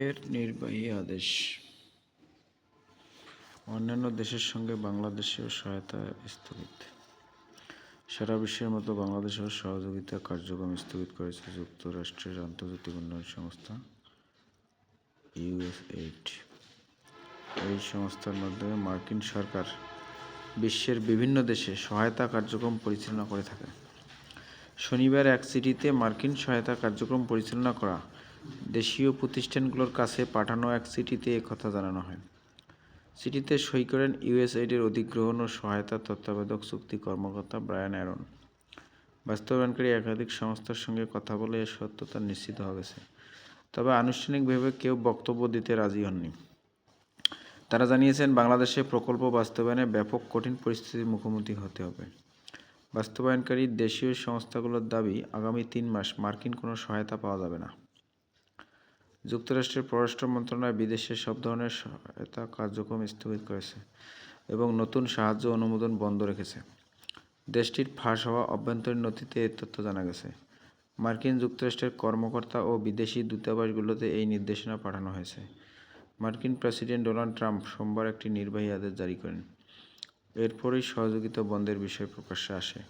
এর নির্বাহী আদেশ। অন্যান্য দেশের সঙ্গে বাংলাদেশেও সহায়তা স্থগিত। সারা বিশ্বের মতো বাংলাদেশেও সহযোগিতা কার্যক্রম স্থগিত করেছে যুক্তরাষ্ট্রের আন্তর্জাতিক উন্নয়ন সংস্থা ইউএসএইড। এই সংস্থার মাধ্যমে মার্কিন সরকার বিশ্বের বিভিন্ন দেশে সহায়তা কার্যক্রম পরিচালনা করে থাকে। শনিবার এক চিঠিতে মার্কিন সহায়তা কার্যক্রম পরিচালনা করা দেশীয় প্রতিষ্ঠানগুলোর কাছে পাঠানো এক চিঠিতে কথা জানানো হয়। চিঠিতে সই করেন ইউএসএইডের অধিগ্রহণ ও সহায়তা তত্ত্বাবধায়ক চুক্তি কর্মকর্তা ব্রায়ান অ্যারন। বাস্তবায়নকারী একাধিক সংস্থার সঙ্গে কথা বলে এর সত্যতা নিশ্চিত হয়েছে তবে আনুষ্ঠানিকভাবে কেউ বক্তব্য দিতে রাজি হননি। তারা জানিয়েছেন, বাংলাদেশে প্রকল্প বাস্তবায়নে ব্যাপক কঠিন পরিস্থিতির মুখোমুখি হতে হবে। বাস্তবায়নকারী দেশীয় সংস্থাগুলোর দাবি, আগামী তিন মাস মার্কিন কোনো সহায়তা পাওয়া যাবে না। যুক্তরাষ্ট্রের পররাষ্ট্র মন্ত্রণালয় বিদেশে সব ধরনের সহায়তা কার্যক্রম স্থগিত করেছে এবং নতুন সাহায্য অনুমোদন বন্ধ রেখেছে। দেশটির ফাঁস হওয়া অভ্যন্তরীণ নথিতে এ তথ্য জানা গেছে। মার্কিন যুক্তরাষ্ট্রের কর্মকর্তা ও বিদেশি দূতাবাসগুলোতে এই নির্দেশনা পাঠানো হয়েছে। মার্কিন প্রেসিডেন্ট ডোনাল্ড ট্রাম্প সোমবার একটি নির্বাহী আদেশ জারি করেন। এরপরই সহযোগিতা বন্ধের বিষয় প্রকাশ্যে আসে।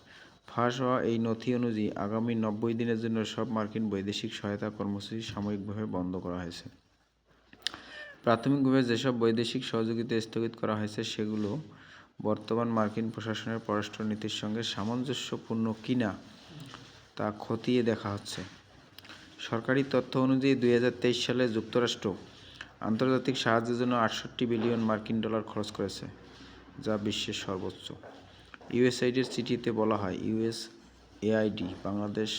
ফাঁস হওয়া এই নথি অনুযায়ী আগামী নব্বই দিনের জন্য সব মার্কিন বৈদেশিক সহায়তা কর্মসূচি সাময়িকভাবে বন্ধ করা হয়েছে। প্রাথমিকভাবে যেসব বৈদেশিক সহযোগিতা স্থগিত করা হয়েছে, সেগুলো বর্তমান মার্কিন প্রশাসনের পররাষ্ট্র নীতির সঙ্গে সামঞ্জস্যপূর্ণ কিনা তা খতিয়ে দেখা হচ্ছে। সরকারি তথ্য অনুযায়ী দুই হাজার তেইশ সালে যুক্তরাষ্ট্র আন্তর্জাতিক সাহায্যের জন্য আটষট্টি বিলিয়ন মার্কিন ডলার খরচ করেছে, যা বিশ্বের সর্বোচ্চ। ইউএসআইডির চিঠিতে বলা হয় ইউএস এআইডি বাংলাদেশ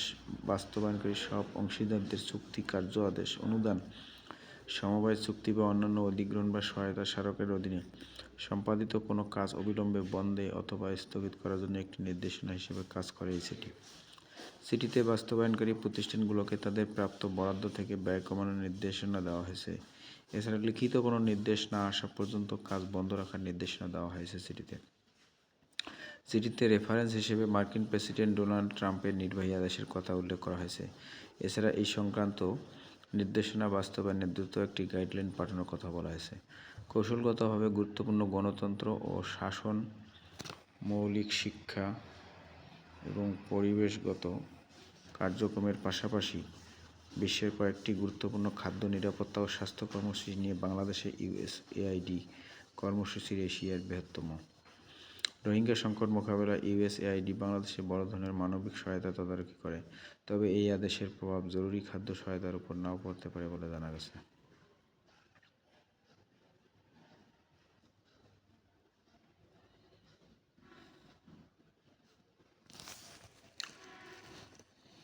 বাস্তবায়নকারী সব অংশীদারদের চুক্তি কার্য আদেশ অনুদান, সমবায় চুক্তি বা অন্যান্য অধিগ্রহণ বা সহায়তা স্মারকের অধীনে সম্পাদিত কোনো কাজ অবিলম্বে বন্ধে অথবা স্থগিত করার জন্য একটি নির্দেশনা হিসেবে কাজ করে এই চিঠি। চিঠিতে বাস্তবায়নকারী প্রতিষ্ঠানগুলোকে তাদের প্রাপ্ত বরাদ্দ থেকে ব্যয় কমানোর নির্দেশনা দেওয়া হয়েছে। এছাড়া লিখিত কোনো নির্দেশ না আসা পর্যন্ত কাজ বন্ধ রাখার নির্দেশনা দেওয়া হয়েছে চিঠিতে। চিঠিতে রেফারেন্স হিসেবে মার্কিন প্রেসিডেন্ট ডোনাল্ড ট্রাম্পের নির্বাহী আদেশের কথা উল্লেখ করা হয়েছে। এছাড়া এই সংক্রান্ত নির্দেশনা বাস্তবায়নের দ্রুত একটি গাইডলাইন পাঠানোর কথা বলা হয়েছে। কৌশলগতভাবে গুরুত্বপূর্ণ গণতন্ত্র ও শাসন, মৌলিক শিক্ষা এবং পরিবেশগত কার্যক্রমের পাশাপাশি বিশ্বের কয়েকটি গুরুত্বপূর্ণ খাদ্য নিরাপত্তা ও স্বাস্থ্য কর্মসূচি নিয়ে বাংলাদেশে ইউএস এআইডি কর্মসূচির এশিয়ার বৃহত্তম। রোহিঙ্গা সংকট মোকাবেলায় ইউএসএআইডি বাংলাদেশে বড় ধরনের মানবিক সহায়তা তদারকি করে, তবে এই আদেশের প্রভাব জরুরি খাদ্য সহায়তার উপর নাও পড়তে পারে বলে জানা গেছে।